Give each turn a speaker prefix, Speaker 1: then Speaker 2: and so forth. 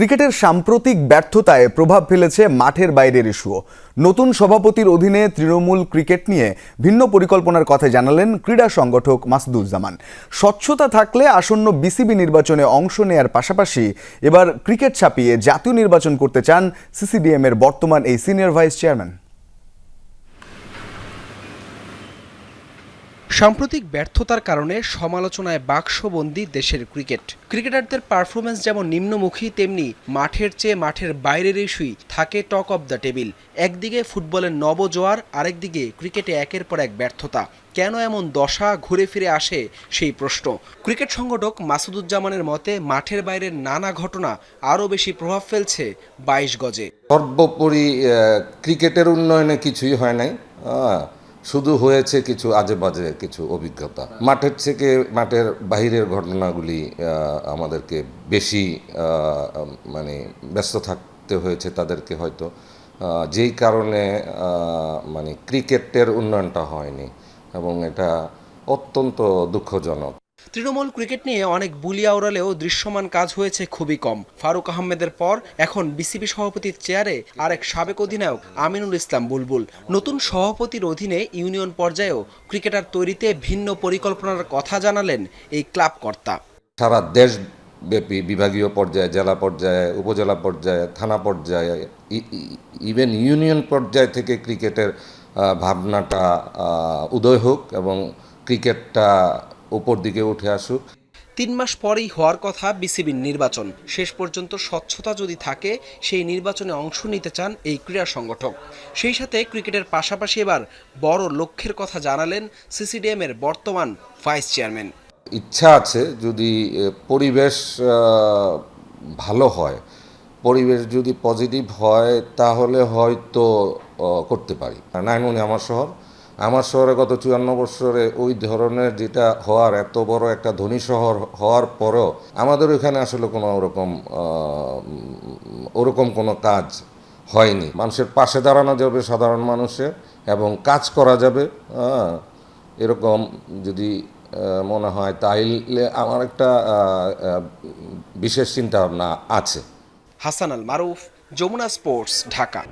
Speaker 1: ক্রিকেটের সাম্প্রতিক ব্যর্থতায় প্রভাব ফেলেছে মাঠের বাইরের ইস্যুও। নতুন সভাপতির অধীনে তৃণমূল ক্রিকেট নিয়ে ভিন্ন পরিকল্পনার কথা জানালেন ক্রীড়া সংগঠক মাসুদুজ্জামান স্বচ্ছতা থাকলে আসন্ন বিসিবি নির্বাচনে অংশ নেয়ার পাশাপাশি এবার ক্রিকেট ছাপিয়ে জাতীয় নির্বাচন করতে চান সিসিডিএম এর বর্তমান এই সিনিয়র ভাইস চেয়ারম্যান।
Speaker 2: সাম্প্রতিক ব্যর্থতার কারণে সমালোচনায় বাক্সবন্দি দেশের ক্রিকেট। ক্রিকেটারদের পারফরমেন্স যেমন নিম্নমুখী, তেমনি মাঠের চেয়ে মাঠের বাইরের ইস্যুই থাকে টক অব দ্য টেবিল। একদিকে ফুটবলের নবজোয়ার, আরেকদিকে ক্রিকেটে একের পর এক ব্যর্থতা। কেন এমন দশা ঘুরে ফিরে আসে সেই প্রশ্ন। ক্রিকেট সংগঠক মাসুদুজ্জামানের মতে, মাঠের বাইরের নানা ঘটনা আরও বেশি প্রভাব ফেলছে বাইশ গজে।
Speaker 3: সর্বোপরি ক্রিকেটের উন্নয়নে কিছুই হয় নাই। শুধু হয়েছে কিছু আজে বাজে কিছু অভিজ্ঞতা। মাঠের থেকে মাঠের বাহিরের ঘটনাগুলি আমাদেরকে বেশি মানে ব্যস্ত থাকতে হয়েছে তাদেরকে হয়তো। যেই কারণে মানে ক্রিকেটের উন্নয়নটা হয়নি এবং এটা অত্যন্ত দুঃখজনক।
Speaker 2: তৃণমূল ক্রিকেট নিয়ে অনেক বুলিয়া ওড়ালেও দৃশ্যমান কাজ হয়েছে খুবই কম। ফারুক আহমেদের পর এখন বিসিবি সভাপতির চেয়ারে আরেক সাবেক অধিনায়ক আমিনুল ইসলাম বুলবুল। নতুন সভাপতির অধীনে ইউনিয়ন পর্যায়েও ক্রিকেটার তৈরিতে ভিন্ন পরিকল্পনার কথা জানালেন এই ক্লাব কর্তা।
Speaker 3: সারা দেশব্যাপী বিভাগীয় পর্যায়ে, জেলা পর্যায়ে, উপজেলা পর্যায়ে, থানা পর্যায়ে ইভেন ইউনিয়ন পর্যায় থেকে ক্রিকেটের ভাবনাটা উদয় হোক এবং ক্রিকেটটা উপর দিকে উঠে আসুক।
Speaker 2: তিন মাস পরেই হওয়ার কথা বিসিবির নির্বাচন। শেষ পর্যন্ত স্বচ্ছতা যদি থাকে সেই নির্বাচনে অংশ নিতে চান এই ক্রীড়া সংগঠক। সেই সাথে ক্রিকেটের পাশাপাশি এবার বড় লক্ষ্যের কথা জানালেন সিসিডিএম এর বর্তমান ভাইস চেয়ারম্যান।
Speaker 3: ইচ্ছা আছে যদি পরিবেশ ভালো হয়। পরিবেশ যদি পজিটিভ হয় তাহলে হয়তো করতে পারি। নাইমনি আমার শহর। আমার শহরে গত চুয়ান্ন বছরে ওই ধরনের যেটা হওয়ার, এত বড় একটা ধনী শহর হওয়ার পরেও আমাদের ওইখানে আসলে কোনো ওরকম ওরকম কোনো কাজ হয়নি। মানুষের পাশে দাঁড়ানো যাবে সাধারণ মানুষের এবং কাজ করা যাবে হ্যাঁ। এরকম যদি মনে হয় তাইলে আমার একটা বিশেষ চিন্তা ভাবনা আছে।
Speaker 2: হাসান আল মারুফ, যমুনা স্পোর্টস, ঢাকা।